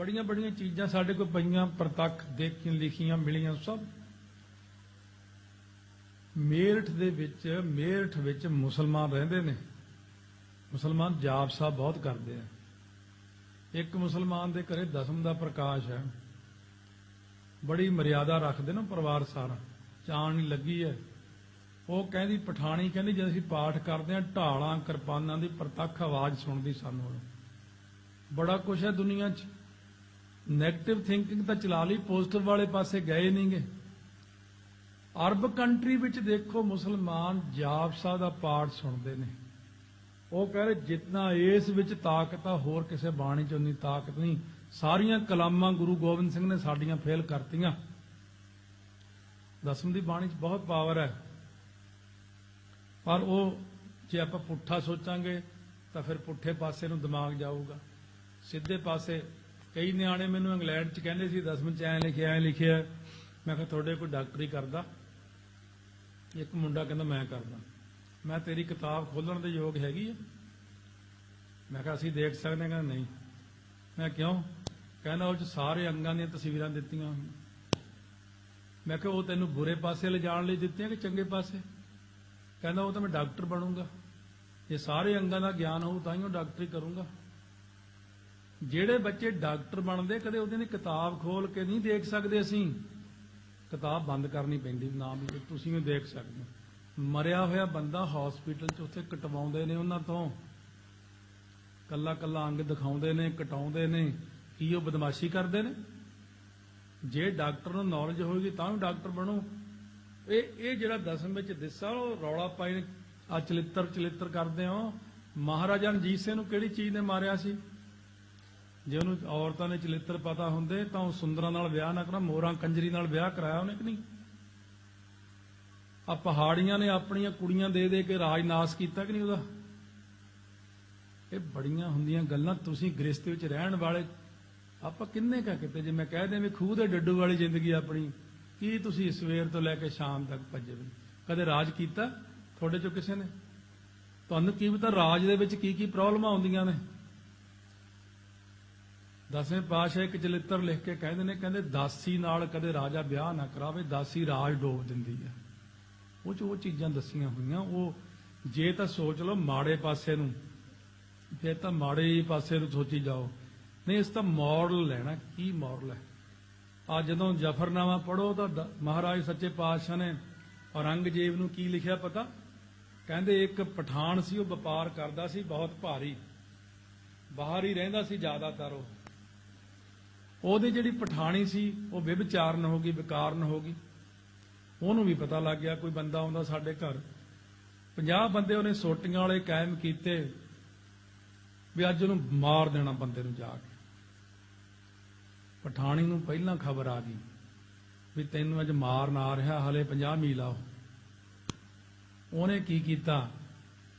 ਬੜੀਆਂ ਬੜੀਆਂ ਚੀਜ਼ਾਂ ਸਾਡੇ ਕੋਲ ਪਈਆਂ, ਪ੍ਰਤੱਖ ਦੇਖੀਆਂ, ਲਿਖੀਆਂ, ਮਿਲੀਆਂ ਸਭ। ਮੇਰਠ ਦੇ ਵਿੱਚ, ਮੇਰਠ ਵਿੱਚ ਮੁਸਲਮਾਨ ਰਹਿੰਦੇ ਨੇ। ਮੁਸਲਮਾਨ ਜਾਪ ਸਾਹਿਬ ਬਹੁਤ ਕਰਦੇ ਆ। ਇੱਕ ਮੁਸਲਮਾਨ ਦੇ ਘਰੇ ਦਸਮ ਦਾ ਪ੍ਰਕਾਸ਼ ਹੈ। ਬੜੀ ਮਰਿਆਦਾ ਰੱਖਦੇ ਨਾ ਪਰਿਵਾਰ ਸਾਰਾ। ਚਾਣ ਲੱਗੀ ਹੈ। ਉਹ ਕਹਿੰਦੀ, ਪਠਾਣੀ ਕਹਿੰਦੀ, ਜਦ ਅਸੀਂ ਪਾਠ ਕਰਦੇ ਆ ਢਾਲਾਂ, ਕਿਰਪਾਨਾਂ ਦੀ ਪ੍ਰਤੱਖ ਆਵਾਜ਼ ਸੁਣਦੀ ਸਾਨੂੰ। ਬੜਾ ਕੁਝ ਹੈ ਦੁਨੀਆ 'ਚ। 네ਗੇਟਿਵ ਥਿੰਕਿੰਗ ਤਾਂ ਚਲਾ ਲਈ ਪੋਜ਼ਿਟਿਵ ਵਾਲੇ ਪਾਸੇ ਗਏ ਨਹੀਂਗੇ ਅਰਬ ਕੰਟਰੀ ਵਿੱਚ ਦੇਖੋ, ਮੁਸਲਮਾਨ ਜਾਪ ਸਾਹਿਬ ਦਾ ਪਾਠ ਸੁਣਦੇ ਨੇ। ਉਹ ਕਹ ਰਹੇ ਜਿੰਨਾ ਇਸ ਵਿੱਚ ਤਾਕਤ ਆ, ਹੋਰ ਕਿਸੇ ਬਾਣੀ 'ਚ ਉਨੀ ਤਾਕਤ ਨਹੀਂ। ਸਾਰੀਆਂ ਕਲਾਮਾਂ ਗੁਰੂ ਗੋਬਿੰਦ ਸਿੰਘ ਨੇ ਸਾਡੀਆਂ ਫੇਲ ਕਰਤੀਆਂ। ਦਸਮ ਦੀ ਬਾਣੀ 'ਚ ਬਹੁਤ ਪਾਵਰ ਹੈ। ਪਰ ਉਹ, ਜੇ ਆਪਾਂ ਪੁੱਠਾ ਸੋਚਾਂਗੇ, ਤਾਂ ਫਿਰ ਪੁੱਠੇ ਪਾਸੇ ਨੂੰ ਦਿਮਾਗ ਜਾਊਗਾ। ਸਿੱਧੇ ਪਾਸੇ ਕਈ ਨਿਆਣੇ ਮੈਨੂੰ ਇੰਗਲੈਂਡ 'ਚ ਕਹਿੰਦੇ ਸੀ ਦਸਮ 'ਚ ਐ ਲਿਖਿਆ ਐ ਲਿਖਿਆ। ਮੈਂ ਕਿਹਾ, ਤੁਹਾਡੇ ਕੋਈ ਡਾਕਟਰੀ ਕਰਦਾ? ਇੱਕ ਮੁੰਡਾ ਕਹਿੰਦਾ, ਮੈਂ ਕਰਦਾ। ਮੈਂ ਤੇਰੀ ਕਿਤਾਬ ਖੋਲਣ ਦੇ ਯੋਗ ਹੈਗੀ ਆ? ਮੈਂ ਕਿਹਾ, ਅਸੀਂ ਦੇਖ ਸਕਦੇ ਹਾਂ। ਕਹਿੰਦਾ, ਨਹੀਂ। ਮੈਂ ਕਿਉਂ? ਕਹਿੰਦਾ, ਉਹ ਚ ਸਾਰੇ ਅੰਗਾਂ ਦੀਆਂ ਤਸਵੀਰਾਂ ਦਿੱਤੀਆਂ ਹੋਈਆਂ। ਮੈਂ ਕਿਹਾ, ਉਹ ਤੈਨੂੰ ਬੁਰੇ ਪਾਸੇ ਲਿਜਾਣ ਲਈ ਦਿੱਤੀਆਂ ਕਿ ਚੰਗੇ ਪਾਸੇ? ਕਹਿੰਦਾ, ਉਹ ਤਾਂ ਮੈਂ ਡਾਕਟਰ ਬਣੂੰਗਾ। ਜੇ ਸਾਰੇ ਅੰਗਾਂ ਦਾ ਗਿਆਨ ਹੋਊ, ਤਾਂ ਹੀ ਉਹ ਡਾਕਟਰੀ ਕਰੂੰਗਾ। ਜਿਹੜੇ ਬੱਚੇ ਡਾਕਟਰ ਬਣਦੇ, ਕਦੇ ਉਹਦੇ ਨੇ ਕਿਤਾਬ ਖੋਲ ਕੇ ਨਹੀਂ ਦੇਖ ਸਕਦੇ ਅਸੀਂ। ਕਿਤਾਬ ਬੰਦ ਕਰਨੀ ਪੈਂਦੀ, ਨਾ ਵੀ ਤੁਸੀਂ ਵੀ ਦੇਖ ਸਕਦੇ ਹੋ। ਮਰਿਆ ਹੋਇਆ ਬੰਦਾ ਹਸਪੀਟਲ 'ਚ ਉੱਥੇ ਕਟਵਾਉਂਦੇ ਨੇ ਉਹਨਾਂ ਤੋਂ। ਕੱਲਾ ਕੱਲਾ ਅੰਗ ਦਿਖਾਉਂਦੇ ਨੇ, ਕਟਾਉਂਦੇ ਨੇ, ਕੀ ਉਹ ਬਦਮਾਸ਼ੀ ਕਰਦੇ ਨੇ? ਜੇ ਡਾਕਟਰ ਨੂੰ ਨੌਲੇਜ ਹੋਏਗੀ ਤਾਂ ਵੀ ਡਾਕਟਰ ਬਣੋ। ਇਹ ਇਹ ਜਿਹੜਾ ਦਸਮ ਵਿੱਚ ਦਿਸਾ, ਉਹ ਰੌਲਾ ਪਾਈ ਆ ਚਲਿੱਤਰ ਚਲਿੱਤਰ ਕਰਦੇ ਹੋ। ਮਹਾਰਾਜਾ ਰਣਜੀਤ ਸਿੰਘ ਨੂੰ ਕਿਹੜੀ ਚੀਜ਼ ਨੇ ਮਾਰਿਆ ਸੀ? ਜੇ ਉਹਨੂੰ ਔਰਤਾਂ ਦੇ ਚਲਿੱਤਰ ਪਤਾ ਹੁੰਦੇ ਤਾਂ ਉਹ ਸੁੰਦਰਾਂ ਨਾਲ ਵਿਆਹ ਨਾ ਕਰਾ ਮੋਰਾਂ ਕੰਜਰੀ ਨਾਲ ਵਿਆਹ ਕਰਾਇਆ ਉਹਨੇ ਕਿ ਨਹੀਂ? ਆ ਪਹਾੜੀਆਂ ਨੇ ਆਪਣੀਆਂ ਕੁੜੀਆਂ ਦੇ ਦੇ ਕੇ ਰਾਜ ਨਾਸ ਕੀਤਾ ਕਿ ਨਹੀਂ ਉਹਦਾ? ਇਹ ਬੜੀਆਂ ਹੁੰਦੀਆਂ ਗੱਲਾਂ, ਤੁਸੀਂ ਗ੍ਰਸਤੀ ਵਿੱਚ ਰਹਿਣ ਵਾਲੇ, ਆਪਾਂ ਕਿੰਨੇ ਕਾ ਕਿਤੇ? ਜੇ ਮੈਂ ਕਹਿ ਦਿਆਂ ਵੀ ਖੂਹ ਦੇ ਡੱਡੂ ਵਾਲੀ ਜ਼ਿੰਦਗੀ ਆਪਣੀ, ਕੀ ਤੁਸੀਂ ਸਵੇਰ ਤੋਂ ਲੈ ਕੇ ਸ਼ਾਮ ਤੱਕ ਭੱਜੇ ਕਦੇ ਰਾਜ ਕੀਤਾ ਤੁਹਾਡੇ ਚੋਂ ਕਿਸੇ ਨੇ? ਤੁਹਾਨੂੰ ਕੀ ਪਤਾ ਰਾਜ ਦੇ ਵਿੱਚ ਕੀ ਕੀ ਪ੍ਰੋਬਲਮਾਂ ਆਉਂਦੀਆਂ ਨੇ? ਦਸਵੇਂ ਪਾਤਸ਼ਾਹ ਇੱਕ ਚਲਿੱਤਰ ਲਿਖ ਕੇ ਕਹਿੰਦੇ ਨੇ, ਕਹਿੰਦੇ ਦਾਸੀ ਨਾਲ ਕਦੇ ਰਾਜਾ ਵਿਆਹ ਨਾ ਕਰਾਵੇ, ਦਾਸੀ ਰਾਜ ਡੋਬ ਦਿੰਦੀ ਹੈ। ਉਹ ਚ ਉਹ ਚੀਜ਼ਾਂ ਦੱਸੀਆਂ ਹੋਈਆਂ, ਉਹ ਜੇ ਤਾਂ ਸੋਚ ਲਓ ਮਾੜੇ ਪਾਸੇ ਨੂੰ, ਫਿਰ ਤਾਂ ਮਾੜੇ ਪਾਸੇ ਨੂੰ ਸੋਚੀ ਜਾਓ। ਨਹੀਂ, ਇਸ ਤਾਂ ਮਾਡਲ ਲੈਣਾ, ਕੀ ਮੋਰਲ ਹੈ ਆ ਜਦੋਂ ਜਫਰਨਾਮਾ ਪੜੋ ਤਾਂ ਮਹਾਰਾਜ ਸੱਚੇ ਪਾਤਸ਼ਾਹ ਨੇ ਔਰੰਗਜ਼ੇਬ ਨੂੰ ਕੀ ਲਿਖਿਆ ਪਤਾ? ਕਹਿੰਦੇ ਇੱਕ ਪਠਾਨ ਸੀ, ਉਹ ਵਪਾਰ ਕਰਦਾ ਸੀ, ਬਹੁਤ ਭਾਰੀ। ਬਾਹਰ ਹੀ ਰਹਿੰਦਾ ਸੀ ਜ਼ਿਆਦਾਤਰ ਉਹ। ਉਹਦੀ ਜਿਹੜੀ ਪਠਾਣੀ ਸੀ, ਉਹ ਵਿਭਚਾਰਨ ਹੋ ਗਈ, ਵਿਕਾਰਨ ਹੋ ਗਈ। ਉਹਨੂੰ ਵੀ ਪਤਾ ਲੱਗ ਗਿਆ, ਕੋਈ ਬੰਦਾ ਆਉਂਦਾ ਸਾਡੇ ਘਰ। 50 ਬੰਦੇ ਉਹਨੇ ਸੋਟੀਆਂ ਵਾਲੇ ਕਾਇਮ ਕੀਤੇ ਵੀ ਅੱਜ ਉਹਨੂੰ ਮਾਰ ਦੇਣਾ ਬੰਦੇ ਨੂੰ ਜਾ ਕੇ। ਪਠਾਣੀ ਨੂੰ ਪਹਿਲਾਂ ਖਬਰ ਆ ਗਈ ਵੀ ਤੈਨੂੰ ਅੱਜ ਮਾਰਨ ਆ ਰਿਹਾ, ਹਲੇ 50 ਮੀਲ ਆ ਉਹਨੇ ਕੀ ਕੀਤਾ?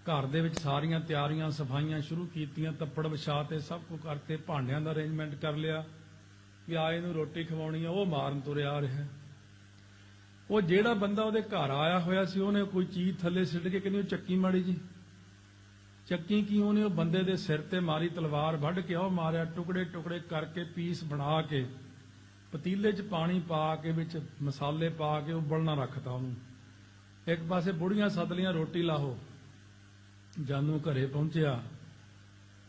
ਘਰ ਦੇ ਵਿੱਚ ਸਾਰੀਆਂ ਤਿਆਰੀਆਂ, ਸਫਾਈਆਂ ਸ਼ੁਰੂ ਕੀਤੀਆਂ, ਤੱਪੜ ਵਿਛਾ ਤੇ ਸਭ ਕੁਝ ਕਰਤੇ ਭਾਂਡਿਆਂ ਦਾ ਅਰੇਂਜਮੈਂਟ ਕਰ ਲਿਆ। ਵੀ ਆਏ ਨੂੰ ਰੋਟੀ ਖਵਾਉਣੀ ਆ, ਉਹ ਮਾਰਨ ਤੁਰਿਆ ਰਿਹਾ। ਉਹ ਜਿਹੜਾ ਬੰਦਾ ਉਹਦੇ ਘਰ ਆਇਆ ਹੋਇਆ ਸੀ, ਉਹਨੇ ਕੋਈ ਚੀਜ਼ ਥੱਲੇ ਸਿੱਟ ਕੇ ਕਹਿੰਦੀ, ਉਹ ਚੱਕੀ ਮਾੜੀ ਜੀ। ਚੱਕੀ ਕੀ ਉਹਨੇ ਉਹ ਬੰਦੇ ਦੇ ਸਿਰ ਤੇ ਮਾਰੀ ਤਲਵਾਰ ਵੱਢ ਕੇ, ਉਹ ਮਾਰਿਆ ਟੁਕੜੇ ਟੁਕੜੇ ਕਰਕੇ ਪੀਸ ਬਣਾ ਕੇ, ਪਤੀਲੇ 'ਚ ਪਾਣੀ ਪਾ ਕੇ, ਵਿੱਚ ਮਸਾਲੇ ਪਾ ਕੇ ਉਬਲਣਾ ਰੱਖਤਾ ਉਹਨੂੰ। ਇੱਕ ਪਾਸੇ ਬੁੜੀਆਂ ਸਦਲੀਆਂ ਰੋਟੀ ਲਾਹੋ। ਜਾਨੂ ਘਰੇ ਪਹੁੰਚਿਆ।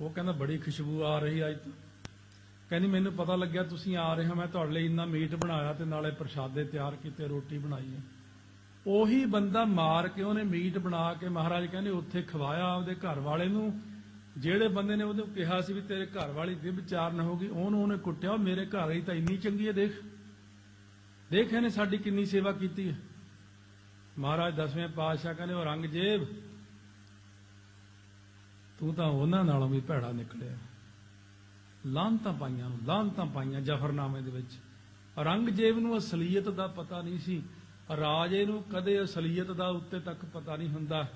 ਉਹ ਕਹਿੰਦਾ, ਬੜੀ ਖੁਸ਼ਬੂ ਆ ਰਹੀ ਅੱਜ ਤਾਂ। ਕਹਿੰਦੀ, ਮੈਨੂੰ ਪਤਾ ਲੱਗਿਆ ਤੁਸੀਂ ਆ ਰਹੇ ਹੋ, ਮੈਂ ਤੁਹਾਡੇ ਲਈ ਇੰਨਾ ਮੀਟ ਬਣਾਇਆ ਤੇ ਨਾਲੇ ਪ੍ਰਸ਼ਾਦੇ ਤਿਆਰ ਕੀਤੇ, ਰੋਟੀ ਬਣਾਈ ਹੈ। ਉਹੀ ਬੰਦਾ ਮਾਰ ਕੇ ਉਹਨੇ ਮੀਟ ਬਣਾ ਕੇ ਮਹਾਰਾਜ ਕਹਿੰਦੇ, ਉੱਥੇ ਖਵਾਇਆ ਆਪਦੇ ਘਰ ਵਾਲੇ ਨੂੰ। ਜਿਹੜੇ ਬੰਦੇ ਨੇ ਉਹਨੂੰ ਕਿਹਾ ਸੀ ਵੀ ਤੇਰੇ ਘਰ ਵਾਲੀ ਵਿਭਚਾਰਨ ਹੋਗੀ ਉਹਨੂੰ ਉਹਨੇ ਕੁੱਟਿਆ, ਉਹ ਮੇਰੇ ਘਰ ਵਾਲੀ ਤਾਂ ਇੰਨੀ ਚੰਗੀ ਹੈ, ਦੇਖ। ਦੇਖ ਇਹਨੇ ਸਾਡੀ ਕਿੰਨੀ ਸੇਵਾ ਕੀਤੀ ਹੈ। ਮਹਾਰਾਜ ਦਸਵੇਂ ਪਾਤਸ਼ਾਹ ਕਹਿੰਦੇ ਉਹ ਰੰਗਜੇਬ ਤੂੰ ਤਾਂ ਉਹਨਾਂ ਨਾਲੋਂ ਵੀ ਭੈੜਾ ਨਿਕਲਿਆ। ਲਾਂਤਾਂ ਪਾਈਆਂ ਨੂੰ ਲਾਂਤਾਂ ਪਾਈਆਂ ਜਫਰਨਾਮੇ ਦੇ ਵਿੱਚ। ਔਰੰਗਜ਼ੇਬ ਨੂੰ ਅਸਲੀਅਤ ਦਾ ਪਤਾ ਨਹੀਂ ਸੀ, ਰਾਜੇ ਨੂੰ ਕਦੇ ਅਸਲੀਅਤ ਦਾ ਉੱਤੇ ਤੱਕ ਪਤਾ ਨਹੀਂ ਹੁੰਦਾ।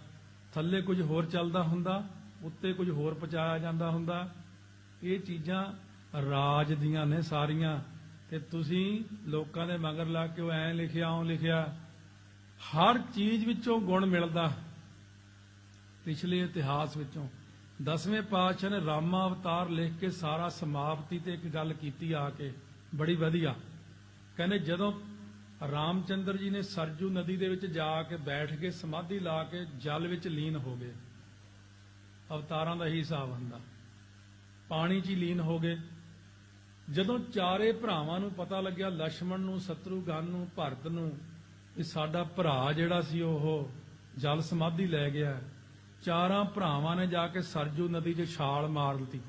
ਥੱਲੇ ਕੁਝ ਹੋਰ ਚੱਲਦਾ ਹੁੰਦਾ, ਉੱਤੇ ਕੁਝ ਹੋਰ ਪਹੁੰਚਾਇਆ ਜਾਂਦਾ ਹੁੰਦਾ। ਇਹ ਚੀਜ਼ਾਂ ਰਾਜ ਦੀਆਂ ਨੇ ਸਾਰੀਆਂ, ਤੇ ਤੁਸੀਂ ਲੋਕਾਂ ਦੇ ਮਗਰ ਲਾ ਕੇ ਉਹ ਐਂ ਲਿਖਿਆ ਉਹ ਲਿਖਿਆ। ਹਰ ਚੀਜ਼ ਵਿੱਚੋਂ ਗੁਣ ਮਿਲਦਾ, ਪਿਛਲੇ ਇਤਿਹਾਸ ਵਿੱਚੋਂ। ਦਸਵੇਂ ਪਾਤਸ਼ਾਹ ਨੇ ਰਾਮਾ ਅਵਤਾਰ ਲਿਖ ਕੇ ਸਾਰਾ ਸਮਾਪਤੀ ਤੇ ਇੱਕ ਗੱਲ ਕੀਤੀ ਆ ਕੇ, ਬੜੀ ਵਧੀਆ। ਕਹਿੰਦੇ ਜਦੋਂ ਰਾਮਚੰਦਰ ਜੀ ਨੇ ਸਰਜੂ ਨਦੀ ਦੇ ਵਿੱਚ ਜਾ ਕੇ ਬੈਠ ਕੇ ਸਮਾਧੀ ਲਾ ਕੇ ਜਲ ਵਿੱਚ ਲੀਨ ਹੋ ਗਏ, ਅਵਤਾਰਾਂ ਦਾ ਹੀ ਹਿਸਾਬ ਹੁੰਦਾ। ਪਾਣੀ 'ਚ ਲੀਨ ਹੋ ਗਏ। ਜਦੋਂ ਚਾਰੇ ਭਰਾਵਾਂ ਨੂੰ ਪਤਾ ਲੱਗਿਆ ਲక్ష్మణ ਨੂੰ ਸ਼ਤਰੂਘਨ ਨੂੰ, ਭਰਤ ਨੂੰ ਕਿ ਸਾਡਾ ਭਰਾ ਜਿਹੜਾ ਸੀ ਉਹ ਜਲ ਸਮਾਧੀ ਲੈ ਗਿਆ। ਚਾਰਾਂ ਭਰਾਵਾਂ ਨੇ ਜਾ ਕੇ ਸਰਜੂ ਨਦੀ 'ਚ ਛਾਲ ਮਾਰ ਦਿੱਤੀ।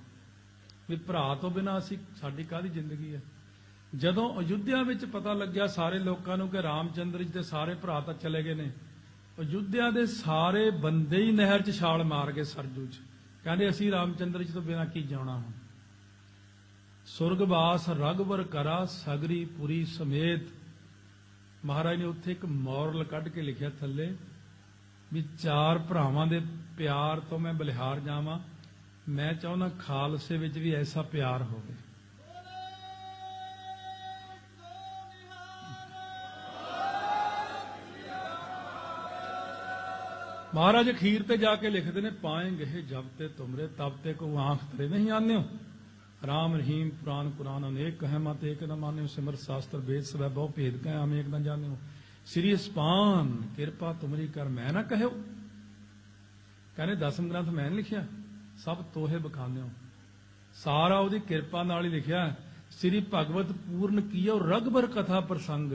ਵੀ ਭਰਾ ਤੋਂ ਬਿਨਾ ਅਸੀਂ ਸਾਡੀ ਕਾਹਦੀ ਜ਼ਿੰਦਗੀ ਹੈ ਜਦੋਂ ਅਯੁੱਧਿਆ ਵਿੱਚ ਪਤਾ ਲੱਗਿਆ ਸਾਰੇ ਲੋਕਾਂ ਨੂੰ ਕਿ ਰਾਮਚੰਦਰ ਜੀ ਦੇ ਸਾਰੇ ਭਰਾ ਤਾਂ ਚਲੇ ਗਏ ਨੇ, ਅਯੁੱਧਿਆ ਦੇ ਸਾਰੇ ਬੰਦੇ ਹੀ ਨਹਿਰ 'ਚ ਛਾਲ ਮਾਰ ਗਏ ਸਰਜੂ 'ਚ। ਕਹਿੰਦੇ ਅਸੀਂ ਰਾਮਚੰਦਰ ਜੀ ਤੋਂ ਬਿਨਾ ਕੀ ਜਾਣਾ ਹੁਣ? ਸੁਰਗਵਾਸ ਰਗਵਰ ਕਰਾ ਸਗਰੀ ਪੁਰੀ ਸਮੇਤ। ਮਹਾਰਾਜ ਨੇ ਉੱਥੇ ਇੱਕ ਮੋਰਲ ਕੱਢ ਕੇ ਲਿਖਿਆ ਥੱਲੇ ਵੀ ਚਾਰ ਭਰਾਵਾਂ ਦੇ ਪਿਆਰ ਤੋਂ ਮੈਂ ਬਲਿਹਾਰ ਜਾਵਾਂ, ਮੈਂ ਚਾਹੁੰਦਾ ਖਾਲਸੇ ਵਿੱਚ ਵੀ ਐਸਾ ਪਿਆਰ ਹੋਵੇ। ਮਹਾਰਾਜ ਅਖੀਰ ਤੇ ਜਾ ਕੇ ਲਿਖਦੇ ਨੇ, ਪਾਏਂਗੇ ਜਬ ਤੇ ਤੁਮਰੇ, ਤਬ ਤੇ ਕੋ ਆਂਖ ਤਰੇ ਨਹੀਂ ਆਨਿਓ। ਰਾਮ ਰਹੀਮ ਪੁਰਾਨ ਕੁਰਾਨ ਅਨੇਕ ਕਹੇ ਮਤ ਏਕ ਨ ਮਾਨਿਓ। ਸਿਮਰ ਸ਼ਾਸਤਰ ਵੇਦ ਸਵੈ ਬਹੁ ਭੇਦ ਕਹੇ, ਆਮ ਏਕ ਨ ਜਾਣਿਓ। ਸ੍ਰੀ ਸਪਾਨ ਕਿਰਪਾ ਤੁਮਰੀ ਕਰ, ਮੈਂ ਨਾ ਕਹਿਓ। ਕਹਿੰਦੇ ਦਸਮ ਗ੍ਰੰਥ ਮੈਂ ਨਹੀਂ ਲਿਖਿਆ, ਸਭ ਤੋਹੇ ਬਖਾਨਿਓ ਸਾਰਾ ਉਹਦੀ ਕਿਰਪਾ ਨਾਲ ਹੀ ਲਿਖਿਆ ਸ੍ਰੀ ਭਗਵਤ ਪੂਰਨ ਕੀਓ ਰਗਬਰ ਕਥਾ ਪ੍ਰਸੰਗ।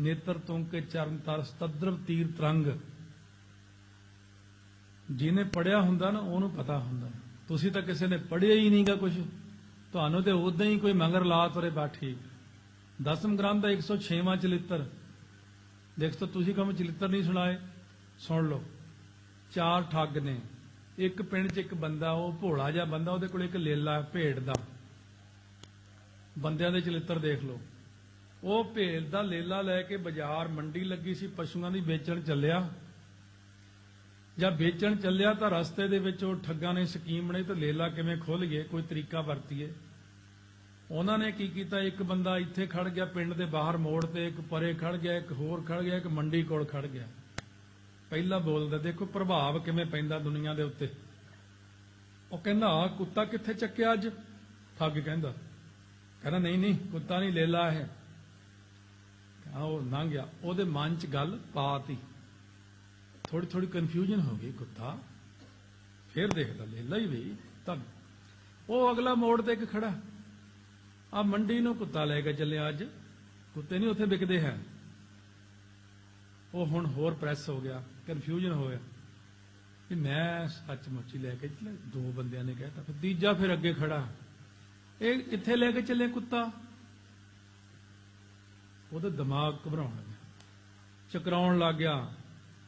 ਨੇਤਰ ਤੁਮ ਕੇ ਚਰਨ ਤਰਸ ਤਦਰਵ ਤੀਰ ਤਰੰਗ। ਜਿਹਨੇ ਪੜਿਆ ਹੁੰਦਾ ਨਾ, ਉਹਨੂੰ ਪਤਾ ਹੁੰਦਾ। ਤੁਸੀਂ ਤਾਂ ਕਿਸੇ ਨੇ ਪੜਿਆ ਹੀ ਨਹੀਂਗਾ ਕੁਝ ਤੁਹਾਨੂੰ ਤੇ ਉਦਾਂ ਹੀ ਕੋਈ ਮੰਗਰ ਲਾ ਤੁਰੇ ਬਾ ਦਸਮ ਗ੍ਰੰਥ ਦਾ 106ਵਾਂ ਚਲਿੱਤਰ। ਦੇਖ ਤਾਂ ਤੁਸੀਂ ਕਮ ਚਲਿੱਤਰ ਨਹੀਂ ਸੁਣਾਏ? ਸੁਣ ਲਓ। ਚਾਰ ਠੱਗ ਨੇ। ਇੱਕ ਪਿੰਡ 'ਚ ਇੱਕ ਬੰਦਾ, ਉਹ ਭੋਲਾ ਜਿਹਾ ਬੰਦਾ, ਉਹਦੇ ਕੋਲ ਇੱਕ ਲੇਲਾ ਭੇਡ ਦਾ। ਬੰਦਿਆਂ ਦੇ ਚਲਿੱਤਰ ਦੇਖ ਲਓ। ਉਹ ਭੇਡ ਦਾ ਲੇਲਾ ਲੈ ਕੇ ਬਾਜ਼ਾਰ ਮੰਡੀ ਲੱਗੀ ਸੀ, ਪਸ਼ੂਆਂ ਦੀ ਵੇਚਣ ਚੱਲਿਆ। ਜਾਂ ਵੇਚਣ ਚੱਲਿਆ ਤਾਂ ਰਸਤੇ ਦੇ ਵਿੱਚ ਉਹ ਠੱਗਾਂ ਨੇ ਸਕੀਮ ਬਣਾਈ ਤਾਂ ਲੇਲਾ ਕਿਵੇਂ ਖੋਲ ਗਏ ਕੋਈ ਤਰੀਕਾ ਵਰਤੀਏ। ਉਹਨਾਂ ਨੇ ਕੀ ਕੀਤਾ? ਇੱਕ ਬੰਦਾ ਇੱਥੇ ਖੜ ਗਿਆ ਪਿੰਡ ਦੇ ਬਾਹਰ ਮੋੜ ਤੇ, ਇੱਕ ਪਰੇ ਖੜ ਗਿਆ, ਇੱਕ ਹੋਰ ਖੜ ਗਿਆ, ਇੱਕ ਮੰਡੀ ਕੋਲ ਖੜ ਗਿਆ। ਪਹਿਲਾ ਬੋਲਦਾ, ਦੇਖੋ ਪ੍ਰਭਾਵ ਕਿਵੇਂ ਪੈਂਦਾ ਦੁਨੀਆ ਦੇ ਉੱਤੇ। ਉਹ ਕਹਿੰਦਾ ਕੁੱਤਾ ਕਿੱਥੇ ਚੱਕਿਆ ਅੱਜ? ਠੱਗ ਕਹਿੰਦਾ ਕਹਿੰਦਾ, ਨਹੀਂ ਨਹੀਂ, ਕੁੱਤਾ ਨਹੀਂ ਲੇਲਾ ਹੈ ਕਹਿੰਦਾ, ਉਹ ਲੰਘ ਗਿਆ। ਉਹਦੇ ਮਨ 'ਚ ਗੱਲ ਪਾਤੀ। ਥੋੜੀ ਥੋੜੀ ਕਨਫਿਊਜ਼ਨ ਹੋ ਗਈ, ਕੁੱਤਾ। ਫਿਰ ਦੇਖਦਾ ਲੇਲਾ ਹੀ ਵੀ ਤਾਂ ਉਹ ਅਗਲਾ ਮੋੜ ਤੇ ਇੱਕ ਖੜਾ। ਆ ਮੰਡੀ ਨੂੰ ਕੁੱਤਾ ਲੈ ਕੇ ਚੱਲਿਆ ਅੱਜ। ਕੁੱਤੇ ਨਹੀਂ ਉੱਥੇ ਵਿਕਦੇ ਹੈ। ਉਹ ਹੁਣ ਹੋਰ ਪ੍ਰੈਸ ਹੋ ਗਿਆ। ਕਨਫਿਊਜ਼ਨ ਹੋਇਆ ਗਿਆ ਕਿ ਮੈਂ ਸੱਚਮੁੱਚ ਹੀ ਲੈ ਕੇ ਚੱਲਿਆ, ਦੋ ਬੰਦਿਆਂ ਨੇ ਕਹਿਤਾ, ਫਿਰ ਤੀਜਾ ਫਿਰ ਅੱਗੇ ਖੜਾ। ਇਹ ਇੱਥੇ ਲੈ ਕੇ ਚੱਲੇ ਕੁੱਤਾ? ਉਹਦਾ ਦਿਮਾਗ ਘਬਰਾਉਣ ਲੱਗਾ ਚਕਰਾਉਣ ਲੱਗ ਗਿਆ।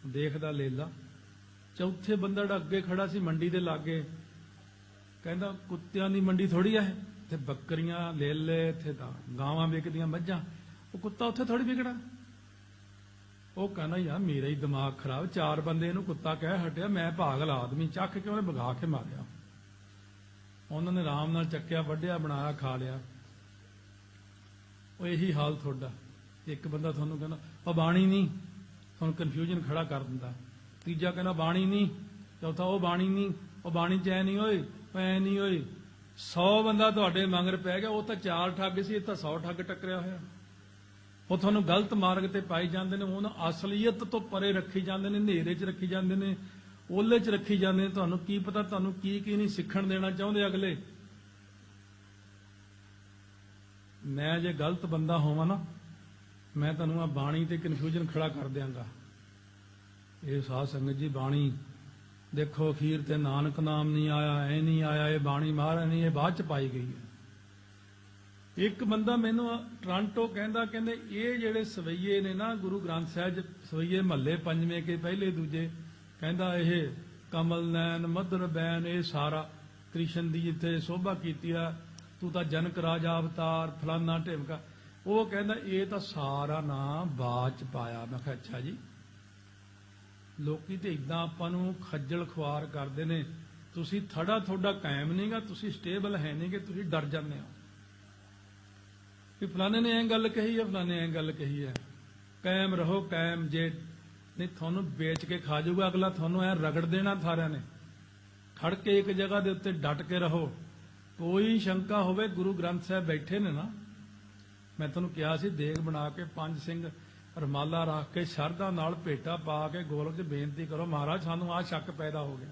ਦੇਖਦਾ ਲੇਲਾ। ਚੌਥੇ ਬੰਦਾ ਜਿਹੜਾ ਅੱਗੇ ਖੜਾ ਸੀ, ਮੰਡੀ ਦੇ ਲਾਗੇ। ਕਹਿੰਦਾ, ਕੁੱਤਿਆਂ ਦੀ ਮੰਡੀ ਥੋੜੀ ਆ ਇਹ। ਇੱਥੇ ਬੱਕਰੀਆਂ, ਲੇਲੇ, ਇੱਥੇ ਤਾਂ ਗਾਵਾਂ ਵਿਕਦੀਆਂ ਮੱਝਾਂ। ਉਹ ਕੁੱਤਾ ਉੱਥੇ ਥੋੜੀ ਵਿਕਣਾ। ਉਹ ਕਹਿੰਦਾ, ਯਾਰ ਮੇਰਾ ਹੀ ਦਿਮਾਗ ਖਰਾਬ, ਚਾਰ ਬੰਦੇ ਇਹਨੂੰ ਕੁੱਤਾ ਕਹਿ ਹਟਿਆ, ਮੈਂ ਪਾਗਲ ਆਦਮੀ, ਚੱਕ ਕੇ ਉਹਨੇ ਭਗਾ ਕੇ ਮਾਰਿਆ। ਉਹਨਾਂ ਨੇ ਆਰਾਮ ਨਾਲ ਚੱਕਿਆ, ਵੱਢਿਆ, ਬਣਾਇਆ, ਖਾ ਲਿਆ। ਉਹ ਇਹੀ ਹਾਲ ਤੁਹਾਡਾ। ਇੱਕ ਬੰਦਾ ਤੁਹਾਨੂੰ ਕਹਿੰਦਾ, ਉਹ ਬਾਣੀ ਨਹੀਂ। ਤੁਹਾਨੂੰ ਕਨਫਿਊਜ਼ਨ ਖੜਾ ਕਰ ਦਿੰਦਾ। ਤੀਜਾ ਕਹਿੰਦਾ, ਬਾਣੀ ਨਹੀਂ। ਚੌਥਾ, ਉਹ ਬਾਣੀ ਨਹੀਂ। ਉਹ ਬਾਣੀ ਚ ਐ ਨਹੀਂ ਓਏ ਐ ਨਹੀਂ ਓਏ 100 ਬੰਦਾ ਤੁਹਾਡੇ ਮੰਗਰ ਪੈ ਗਿਆ, ਉਹ ਤਾਂ ਚਾਰ ਠੱਗ ਸੀ, ਇਹ ਤਾਂ 100 ਠੱਗ ਟੱਕਰਿਆ ਹੋਇਆ। ਉਹ ਤੁਹਾਨੂੰ ਗਲਤ ਮਾਰਗ ਤੇ ਪਾਈ ਜਾਂਦੇ ਨੇ ਉਹਨਾਂ ਅਸਲੀਅਤ ਤੋਂ ਪਰੇ ਰੱਖੀ ਜਾਂਦੇ ਨੇ, ਹਨੇਰੇ 'ਚ ਰੱਖੀ ਜਾਂਦੇ ਨੇ ਓਲੇ 'ਚ ਰੱਖੀ ਜਾਂਦੇ ਨੇ। ਤੁਹਾਨੂੰ ਕੀ ਪਤਾ, ਤੁਹਾਨੂੰ ਕੀ ਕੀ ਨਹੀਂ ਸਿੱਖਣ ਦੇਣਾ ਚਾਹੁੰਦੇ ਅਗਲੇ? ਮੈਂ ਜੇ ਗਲਤ ਬੰਦਾ ਹੋਵਾਂ ਨਾ, ਮੈਂ ਤੁਹਾਨੂੰ ਆ ਬਾਣੀ ਤੇ ਕਨਫਿਊਜ਼ਨ ਖੜਾ ਕਰ ਦਿਆਂਗਾ। ਇਹ ਸਾਧ ਸੰਗਤ ਜੀ ਬਾਣੀ, ਦੇਖੋ ਅਖੀਰ ਤੇ ਨਾਨਕ ਨਾਮ ਨਹੀਂ ਆਇਆ, ਐ ਨਹੀਂ ਆਇਆ, ਇਹ ਬਾਣੀ ਮਹਾਰਾਜ ਨਹੀਂ ਇਹ ਬਾਅਦ ਚ ਪਾਈ ਗਈ ਹੈ। ਇੱਕ ਬੰਦਾ ਮੈਨੂੰ ਟ੍ਰਾਂਟੋ ਕਹਿੰਦਾ, ਕਹਿੰਦੇ ਇਹ ਜਿਹੜੇ ਸਵਈਏ ਨੇ ਨਾ, ਗੁਰੂ ਗ੍ਰੰਥ ਸਾਹਿਬ 'ਚ ਸਵਈਏ ਮਹੱਲੇ ਪੰਜਵੇਂ ਕੇ ਪਹਿਲੇ ਦੂਜੇ, ਕਹਿੰਦਾ ਇਹ ਕਮਲ ਨੈਣ ਮਦਰ ਬੈਨ ਇਹ ਸਾਰਾ ਕ੍ਰਿਸ਼ਨ ਦੀ ਜਿੱਥੇ ਸੋਭਾ ਕੀਤੀ ਆ, ਤੂੰ ਤਾਂ ਜਨਕ ਰਾਜਾ ਅਵਤਾਰ, ਫਲਾਨਾ ਢਿਮਕਾ। ਉਹ ਕਹਿੰਦਾ, ਇਹ ਤਾਂ ਸਾਰਾ ਨਾਂ ਬਾਅਦ ਚ ਪਾਇਆ। ਮੈਂ ਕਿਹਾ, ਅੱਛਾ ਜੀ। ਲੋਕੀ ਤੇ ਇਦਾਂ ਆਪਾਂ ਨੂੰ ਖੱਜਲ ਖੁਆਰ ਕਰਦੇ ਨੇ। ਤੁਸੀਂ ਥੜਾ ਤੁਹਾਡਾ ਕਾਇਮ ਨਹੀਂਗਾ ਤੁਸੀਂ ਸਟੇਬਲ ਹੈ ਨਹੀਂਗੇ ਤੁਸੀਂ ਡਰ ਜਾਂਦੇ ਹੋ। ਵੀ ਫਲਾਣੇ ਨੇ ਐਂ ਗੱਲ ਕਹੀ ਹੈ ਫਲਾਣੇ ਐਂ ਗੱਲ ਕਹੀ ਹੈ ਕਾਇਮ ਰਹੋ, ਕਾਇਮ ਜੇ ਨਹੀਂ, ਤੁਹਾਨੂੰ ਵੇਚ ਕੇ ਖਾ ਜਾਊਗਾ ਅਗਲਾ, ਤੁਹਾਨੂੰ ਐ ਰਗੜ ਦੇਣਾ ਸਾਰਿਆਂ ਨੇ। ਖੜ ਕੇ ਇੱਕ ਜਗ੍ਹਾ ਦੇ ਉੱਤੇ ਡਟ ਕੇ ਰਹੋ। ਕੋਈ ਸ਼ੰਕਾ ਹੋਵੇ, ਗੁਰੂ ਗ੍ਰੰਥ ਸਾਹਿਬ ਬੈਠੇ ਨੇ ਨਾ। ਮੈਂ ਤੁਹਾਨੂੰ ਕਿਹਾ ਸੀ, ਦੇਗ ਬਣਾ ਕੇ ਪੰਜ ਸਿੰਘ ਰਮਾਲਾ ਰੱਖ ਕੇ ਸ਼ਰਧਾ ਨਾਲ ਭੇਟਾ ਪਾ ਕੇ ਗੋਲਕ 'ਚ ਬੇਨਤੀ ਕਰੋ, ਮਹਾਰਾਜ, ਸਾਨੂੰ ਆਹ ਸ਼ੱਕ ਪੈਦਾ ਹੋ ਗਿਆ।